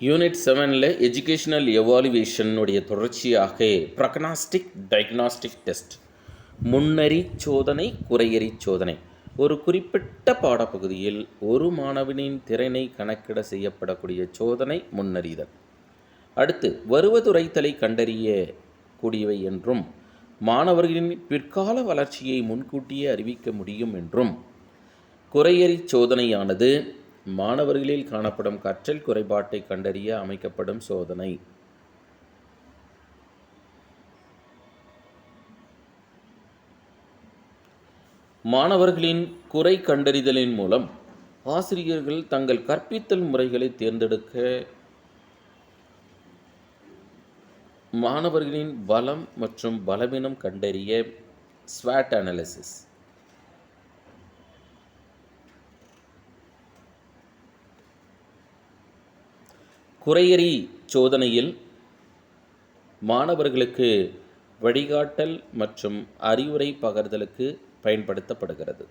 Unit செவனில் educational எவாலுவேஷனுடைய தொடர்ச்சியாக ப்ரக்னாஸ்டிக் diagnostic test முன்னறி சோதனை குறையறி சோதனை. ஒரு குறிப்பிட்ட பாடப்பகுதியில் ஒரு மாணவனின் திறனை கணக்கிட செய்யப்படக்கூடிய சோதனை முன்னறிதல் அடுத்து வருவதுரைத்தலை கண்டறிய கூடியவை என்றும் மாணவர்களின் பிற்கால வளர்ச்சியை முன்கூட்டியே அறிவிக்க முடியும் என்றும் குறையறி சோதனையானது மாணவர்களில் காணப்படும் கற்றல் குறைபாட்டை கண்டறிய அமைக்கப்படும் சோதனை. மாணவர்களின் குறை கண்டறிதலின் மூலம் ஆசிரியர்கள் தங்கள் கற்பித்தல் முறைகளை தேர்ந்தெடுக்க மாணவர்களின் பலம் மற்றும் பலவீனம் கண்டறிய ஸ்வாட் அனாலிசிஸ் குறையறி சோதனையில் மாணவர்களுக்கு வழிகாட்டல் மற்றும் அறிவுரை பகர்தலுக்கு பயன்படுத்தப்படுகிறது.